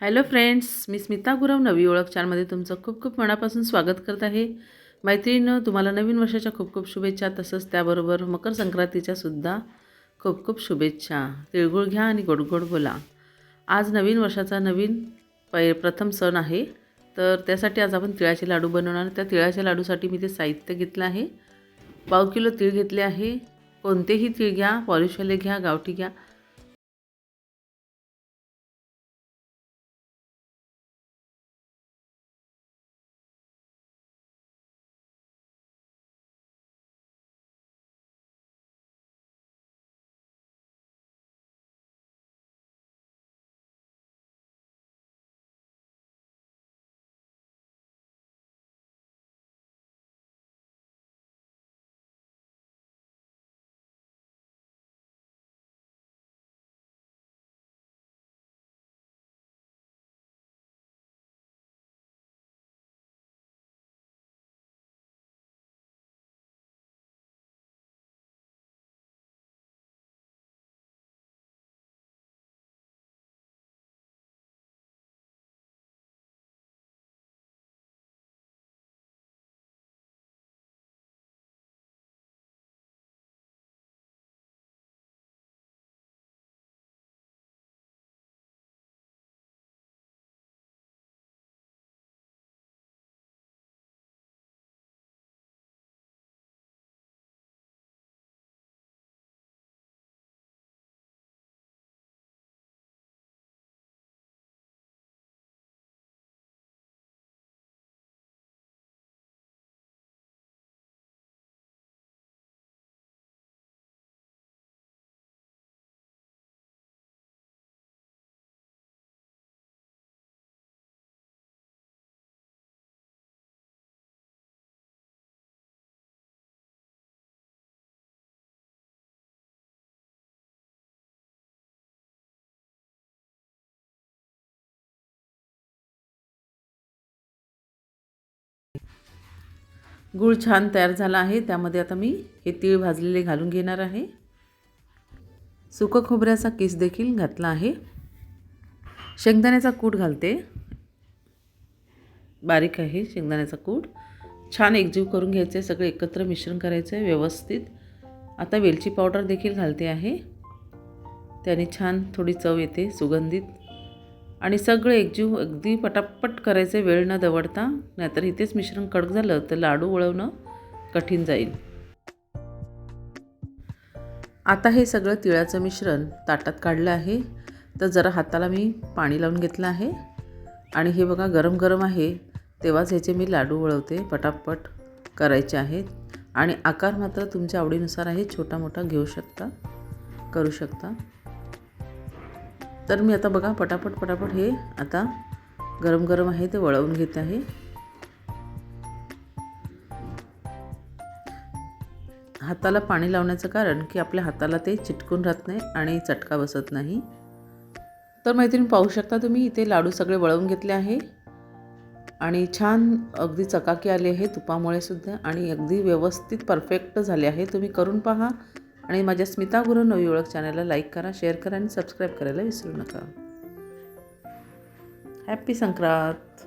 Hello friends मी स्मिता गुरव नवी ओळख चारमध्ये तुमचं खूप खूप मनापासून स्वागत करत आहे. मैत्रिणीनं तुम्हाला नवीन वर्षाच्या खूप खूप शुभेच्छा तसंच त्याबरोबर मकर संक्रांतीच्या सुद्धा खूप खूप शुभेच्छा. तिळगुळ घ्या आणि गोड गोड बोला. आज नवीन वर्षाचा नवीन पै प्रथम सण आहे. तर त्यासाठी आज आपण तिळाचे लाडू बनवणार त्या तिळाच्या लाडूसाठी मी ते साहित्य घेतलं आहे. पाव किलो तीळ घेतले आहे. कोणतेही तीळ घ्या पॉलिशवाले घ्या गावठी घ्या. गूळ छान तयार झाला आहे. त्यामध्ये आता मी हे तीळ भाजलेले घालून घेणार आहे. सुकं खोबऱ्याचा किस देखील घातला आहे. शेंगदाण्याचा कूट घालते. बारीक आहे शेंगदाण्याचा कूट. छान एकजीव करून घ्यायचे. सगळे एकत्र मिश्रण करायचं आहे व्यवस्थित. आता वेलची पावडर देखील घालते आहे. त्याने छान थोडी चव येते सुगंधित. आणि सगळं एकजीव अगदी पटापट करायचे वेळ न दवडता नाहीतर इथेच मिश्रण कडक झालं तर लाडू वळवणं कठीण जाईल. आता हे सगळं तिळाचं मिश्रण ताटात काढलं आहे. तर जरा हाताला मी पाणी लावून घेतलं आहे. आणि हे बघा गरम गरम आहे. तेव्हाच ह्याचे मी लाडू वळवते पटापट करायचे आहेत. आणि आकार मात्र तुमच्या आवडीनुसार आहे छोटा मोठा घेऊ शकता करू शकता. तर मी आता बघा पटापट पटापट हे आता गरम गरम आहे ते वळवून घेत आहे. हाताला पाणी लावण्याचं कारण की आपल्या हाताला ते चिटकून राहत नाही आणि चटका बसत नाही. तर मैत्रीण पाहू शकता तुम्ही इथे लाडू सगळे वळवून घेतले आहे. आणि छान अगदी चकाकी आली आहे तुपामुळे सुद्धा आणि अगदी व्यवस्थित परफेक्ट झाले आहे. तुम्ही करून पहा. आणि माझ्या स्मिता गुरु नवी ओळख चॅनलला लाईक करा शेअर करा आणि सबस्क्राईब करायला विसरू नका. हॅप्पी संक्रांत.